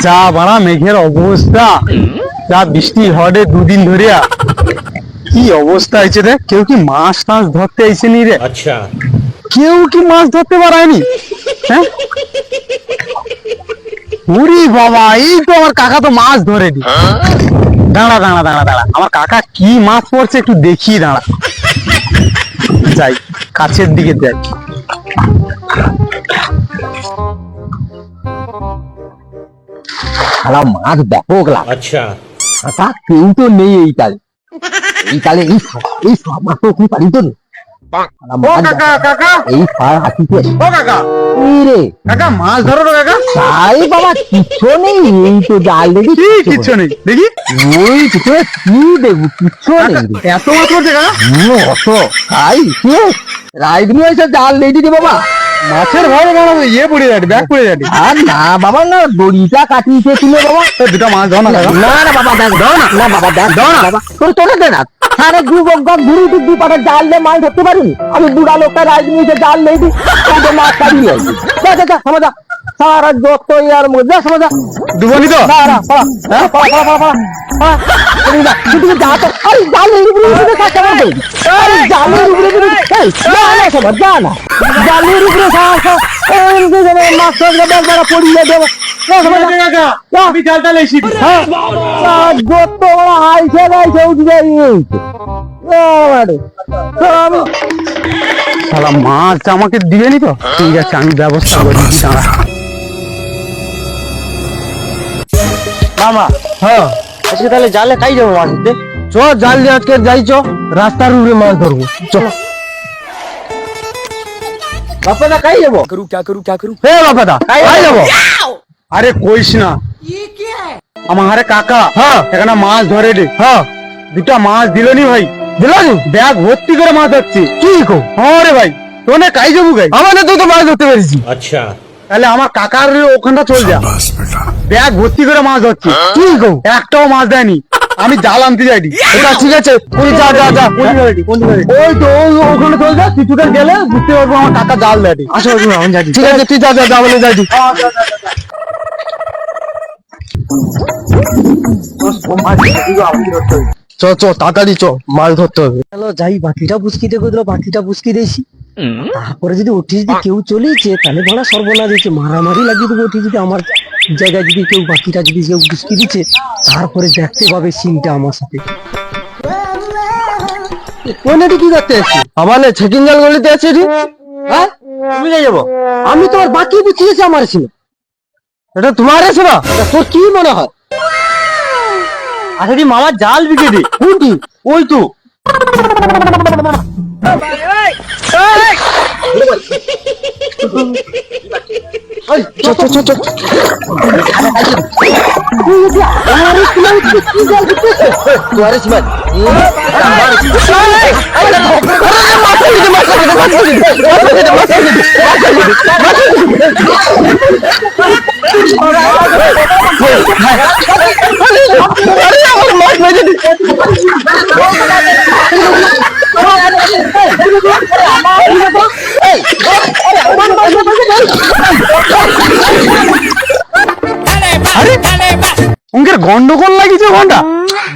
যা বাড়া মেঘের অবস্থা। যা বৃষ্টি হটে দুদিন ধরিয়া। কি অবস্থা হয়েছে রে? কেউ কি মাছ টাছ ধরতে আইছে নি রে? আচ্ছা। কেউ কি মাছ ধরতে পারায়নি? হ্যাঁ? উরি বাবা এই তো আমার কাকা তো মাছ ধরে দি দাঁড়া দাঁড়া দাঁড়া দাঁড়া। আমার কাকা কি মাছ পড়ছে একটু দেখি দাঁড়া। যাই কাছের দিকে দেখ। সারা মাছ ব্যাপক লাগে আচ্ছা।, আচ্ছা ছাতা কেউ তো নেই এই তালে এই তালে এই এই সারা মাঠ পারি তো মাছ ধরো কিচ্ছু নেই। জাল দেখি কিচ্ছু নেই। দেখি। কি দেখব কিচ্ছু এত তাই রাইড নিয়ে এসে জাল রেডি রে বাবা। মাছের ভয় বাবা ইয়ে পড়ে যাবে ব্যাগ পড়ে যাবে। আর না বাবা না দড়িটা কাটিয়েছে তুলে বাবা। তো দুটো মাছ ধর না না না বাবা দেখ দাও না না বাবা দেখ দাও না। বাবা। তোর তোরে দে না আরে দু ঘুরি তুই দুই পাটা জাল দিয়ে মাছ ধরতে পারিনি? আমি বুড়া লোকটা রাজ নিয়ে জাল নেই দি তোদের মাছ কাটিয়ে যা যা যা। সারা যত ইয়ার যা দুবনি তো না না পড়া হ্যাঁ পড়া পড়া পড়া পড়া পড়া তুমি যা তুই যা তো আরে জালের উপরে উপরে কাজ কেমন করবি আরে জালের উপরে উপরে এই না না সমঝ যা না জালের উপরে সাহস এই যে যে মাছ পড়িয়ে দেবো না সমঝ কাকা আমি জালটা লেছি হ্যাঁ যত বড় আইসে গাইছে উঠে যাই শালা মাছ আমাকে দিবেনি তো ঠিক আছে আমি ব্যবস্থা করে দিচ্ছি দাঁড়া মামা। হ্যাঁ। আজকে তাহলে জালে তাই যাব মাছ ধরতে চ জাল দিয়ে আজকে যাই চ। রাস্তার উপরে মাছ ধরবো। চ। বাপাদা কাই যাব? করু করু করু? হে বাপাদা কাই যাব? আরে কইস না। আমার কাকা। হ্যাঁ। এখানে মাছ ধরে রে। হ্যাঁ। দুটা মাছ দিলনি ভাই। দিলনি ব্যাগ ভর্তি করে মাছ ধরছি। কি কো? হ্যাঁ আরে ভাই। তোনে কাই যাব গাই আমার তো তো মাছ ধরতে পেরেছি। আচ্ছা। তাহলে আমার কাকার ওখানটা চল যা। বাস বেটা। ব্যাগ ভর্তি করে মাছ ধরছি। কি কো একটাও মাছ দেয়নি। আমি জাল আনতে যাইনি। এটা ঠিক আছে। তুই যা যা যা। ওই তো ওখানে চল যা কিছুটা গেলে বুঝতে পারব আমার কাকা জাল দেয়নি আমি যাই ঠিক আছে তুই যা যা যা বলে যাই চ চ তাড়াতাড়ি চ মাছ ধরতে হবে। চলো যাই বাকিটা বুসকি দেখো দিল বাকিটা বুসকি দিয়েছি। তারপরে যদি ওটি যদি কেউ চলেছে তাহলে ভাড়া সর্বনা দিচ্ছে মারামারি লাগিয়ে দেবো ওটি যদি আমার জায়গায় যদি কেউ বাকিটা যদি কেউ বুসকি দিচ্ছে তারপরে দেখতে পাবে সিনটা আমার সাথে। কোনটি কি করতে আসছি আমার না ছেকিং জাল গলিতে আছে এটি হ্যাঁ? তুমি যাই যাব? আমি তোমার বাকি বুঝিয়েছি আমার ছিল। এটা তোমার আছে না তা তোর কি মনে হয়? আচ্ছা দি মামা জাল বিকে দে। কোনটি ওই তো। এই, চ চ চ গন্ডগোল লাগিছে ঘণ্টা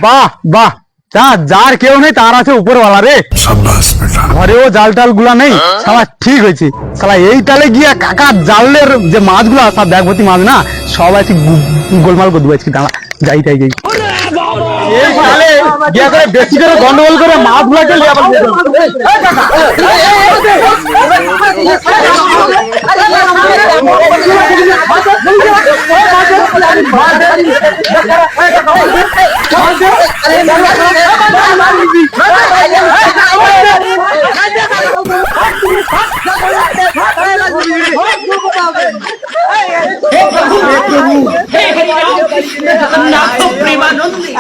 বাহ বাহ যা যার কেউ নেই তার আছে উপরওয়ালা রে ঘরেও জাল টালগুলা নেই সালা ঠিক হয়েছে সালা এই তালে গিয়া কাকা জালের যে মাছগুলা সব ব্যাগ ভর্তি মাছ না সব আছে গোলমাল করে দেবো দাঁড়া যাই তাই যাই এই তালে গিয়া করে বেশি করে গন্ডগোল করে মাছ প্রভু হে হরি রাম কৃষ্ণ জগন্নাথ প্রেমানন্দে